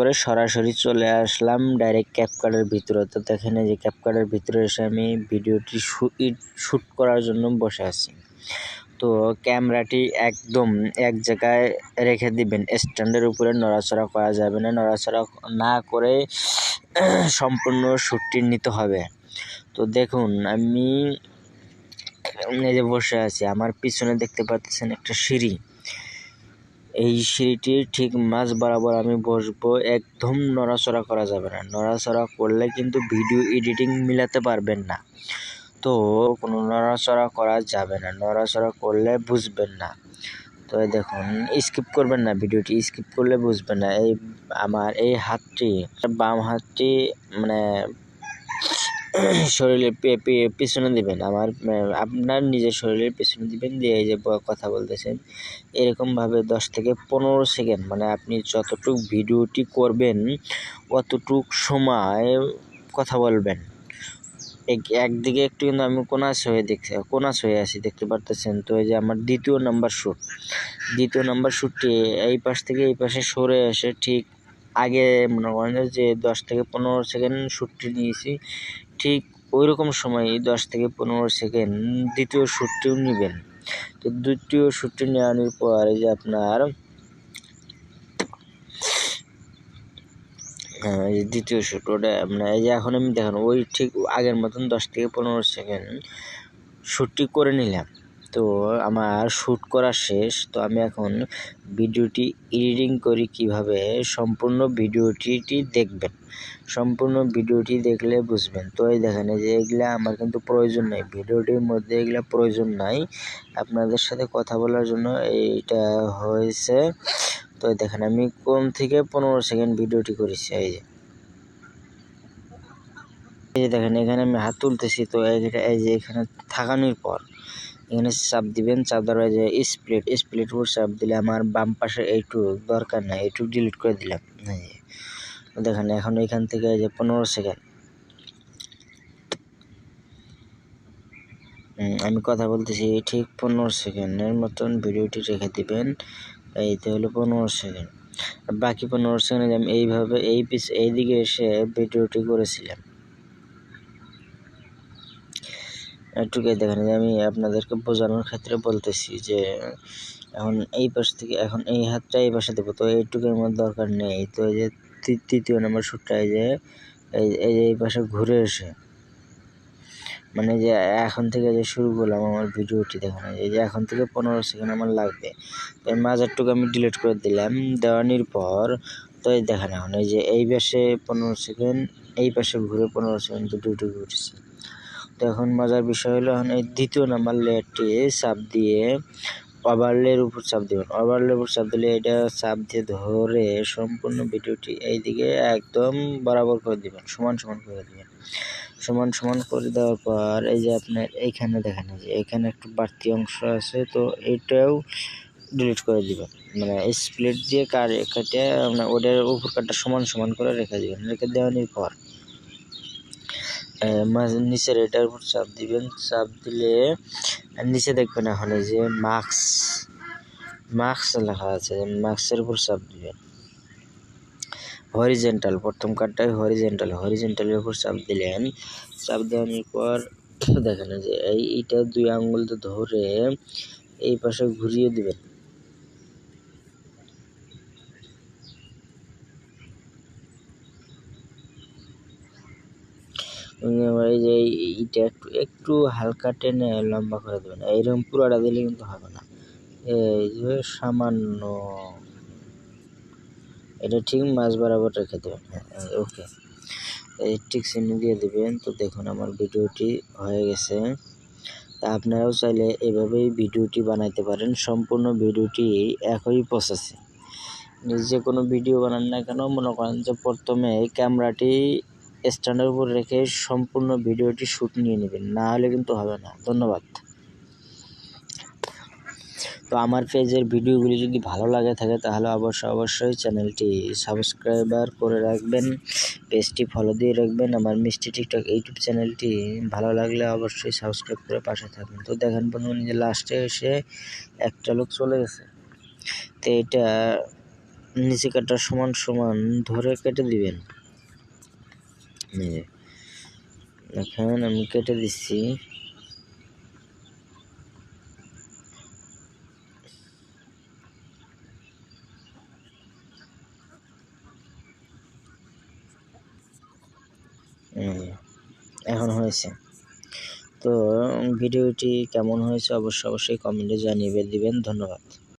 করে সরাসরি চলে আসলাম ডাইরেক্ট ক্যাপকার্ডের ভিতরে। তো দেখেন এই যে ক্যাপকার্ডের ভিতরে এসে আমি ভিডিওটি শ্যুট করার জন্য বসে আছি। তো ক্যামেরাটি একদম এক জায়গায় রেখে দিবেন। স্ট্যান্ডের উপরে নড়াচড়া করা যাবে না। নড়াচড়া না করে সম্পূর্ণ শ্যুটটি নিতে হবে। তো দেখুন, আমি এই যে বসে আছি। আমার পিছনে দেখতে পাচ্ছেন একটা সিঁড়ি। এই সিঁড়িটির ঠিক মাঝ বরাবর আমি বসবো, একদম নড়াচড়া করা যাবে না। নড়াচড়া করলে কিন্তু ভিডিও এডিটিং মিলাতে পারবেন না। তো কোনো নড়াচড়া করা যাবে না। নড়াচড়া করলে বুঝবেন না। তো দেখুন, স্কিপ করবেন না ভিডিওটি, স্কিপ করলে বুঝবেন না। এই আমার এই হাতটি, বাম হাতটি মানে শরীরের পিছনে দিবেন। আমার আপনার নিজের শরীরের পিছনে দিবেন, দিয়ে এই যে কথা বলতেছেন, এরকমভাবে দশ থেকে পনেরো সেকেন্ড মানে আপনি যতটুক ভিডিওটি করবেন, অতটুক সময় কথা বলবেন। এক, একদিকে একটু কিন্তু আমি কোনাস হয়ে দেখছি, কোনাস হয়ে আছি, দেখতে পারতেছেন? তো এই যে আমার দ্বিতীয় নাম্বার শ্যুট। দ্বিতীয় নাম্বার শ্যুটটি এই পাশ থেকে এই পাশে সরে এসে ঠিক আগে মনে করেন যে দশ থেকে পনেরো সেকেন্ড শ্যুটটি নিয়েছি ঠিক ওই রকম সময় দশ থেকে পনেরো সেকেন্ড দ্বিতীয় শ্যুটটিও নেবেন। তো দ্বিতীয় শ্যুটটি নেওয়ানোর পর যে আপনার হ্যাঁ দ্বিতীয় শ্যুট, ওটা মানে এই যে এখন আমি দেখেন, ওই ঠিক আগের মতন দশ থেকে পনেরো সেকেন্ড শ্যুটটি করে নিলাম। তো আমার শ্যুট করা শেষ, তো আমি এখন ভিডিওটি এডিটিং করি কীভাবে? সম্পূর্ণ ভিডিওটি দেখবেন। সম্পূর্ণ ভিডিওটি দেখলে বুঝবেন। তো এই দেখেন যে এগুলা আমার কিন্তু প্রয়োজন নেই। ভিডিওটির মধ্যে এগুলা প্রয়োজন নাই। আপনাদের সাথে কথা বলার জন্য এইটা হয়েছে। তো দেখেন, আমি কোন থেকে পনেরো সেকেন্ড ভিডিওটি করেছি? এই যে। এই যে দেখেন, এখানে আমি হাত তুলতেছি। তো এই যে এখানে থাকানোর পর এখানে চাপ দিবেন, চাপ দেওয়ার যে স্প্লিট স্প্লিট উপর চাপ দিলে আমার বাম পাশে এইটুকু দরকার নাই, এইটুকু ডিলিট করে দিলাম। দেখেন এখন এখান থেকে যে পনেরো সেকেন্ড আমি কথা বলতেছি, ঠিক পনেরো সেকেন্ডের মতন ভিডিওটি রেখে দিবেন এইতে হলো পনেরো সেকেন্ড বাকি পনেরো সেকেন্ড আমি এইভাবে এই পিস এইদিকে এসে ভিডিওটি করেছিলাম। একটুকে দেখেন আমি আপনাদেরকে বোঝানোর ক্ষেত্রে বলতেছি যে, এখন এই পাশ থেকে, এখন এই হাতটা এই পাশে দেবো, তো এইটুকুর মধ্যে দরকার নেই। তো এই যে তৃতীয় নম্বর শ্যুটটা এই যে, এই এই যে এই পাশে ঘুরে এসে মানে যে এখন থেকে যে শুরু করলাম আমার ভিডিওটি, দেখানো, এই যে এখন থেকে পনেরো সেকেন্ড আমার লাগবে। তো এই মাঝারটুকু আমি ডিলিট করে দিলাম, দেওয়ানির পর, তো এই দেখেন, এখন এই যে এই পাশে পনেরো সেকেন্ড, এই পাশে ঘুরে পনেরো সেকেন্ড দুটো ঘুরছি তো এখন মজার বিষয় হলো, এখন এই দ্বিতীয় নাম্বার লেয়ারটি চাপ দিয়ে ওভারলের উপর চাপ দেবেন। ওভারলের উপর চাপ দিলে এটা চাপ দিয়ে ধরে সম্পূর্ণ ভিডিওটি এইদিকে একদম বরাবর করে দিবেন, সমান সমান করে দিবেন। সমান সমান করে দেওয়ার পর এই যে আপনার এইখানে দেখেন যে এখানে একটু বাড়তি অংশ আছে, তো এটাও ডিলিট করে দিবেন। মানে স্প্লিট দিয়ে কার কেটে মানে ওটার উপর কাটটা সমান সমান করে রেখে দিবেন। রেখে দেওয়ানোর পর নিচের এটার উপর চাপ দিবেন। চাপ দিলে নিচে দেখবেন এখন এই যে মাস্ক মাস্ক লেখা আছে, মাস্কের উপর চাপ দিবেন। হরিজেন্টাল, প্রথম কার্ডটাই হরিজেন্টাল। হরিজেন্টালের উপর চাপ দিলেন। চাপ দেওয়ার পর, দেখেন যে এইটা দুই আঙ্গুল ধরে এই পাশে ঘুরিয়ে দিবেন। এই যে এইটা একটু একটু হালকা টেনে লম্বা করে দেবেন। এইরকম পুরোটা দিলে কিন্তু হবে না। এই সামান্য, এটা ঠিক মাছ বরাবর রেখে দেবেন। হ্যাঁ ওকে। এই ঠিক চিহ্ন দিয়ে দেবেন। তো দেখুন আমার ভিডিওটি হয়ে গেছে। তা আপনারাও চাইলে এভাবেই ভিডিওটি বানাইতে পারেন। সম্পূর্ণ ভিডিওটি একই প্রসেসে যে কোনো ভিডিও বানান না কেন? মনে করেন যে প্রথমে ক্যামেরাটি স্ট্যান্ডের উপর রেখে সম্পূর্ণ ভিডিওটি শ্যুট নিয়ে নেবেন। না হলে কিন্তু হবে না। ধন্যবাদ। তো আমার পেজের ভিডিওগুলি যদি ভালো লাগে থাকে, তাহলে অবশ্যই অবশ্যই চ্যানেলটি সাবস্ক্রাইবার করে রাখবেন। পেজটি ফলো দিয়ে রাখবেন। আমার মিষ্টি টিকটক ইউটিউব চ্যানেলটি ভালো লাগলে অবশ্যই সাবস্ক্রাইব করে পাশে থাকবেন। তো দেখেন বন্ধু নিজে লাস্টে এসে একটা লোক চলে গেছে। তো এটা নিচে কাটা সমান সমান ধরে কেটে দিবেন। এই যে এখন আমি কেটে দিচ্ছি। এখন হয়েছে। তো, ভিডিওটি কেমন হয়েছে অবশ্যই অবশ্যই কমেন্টে জানিয়ে দিবেন। ধন্যবাদ।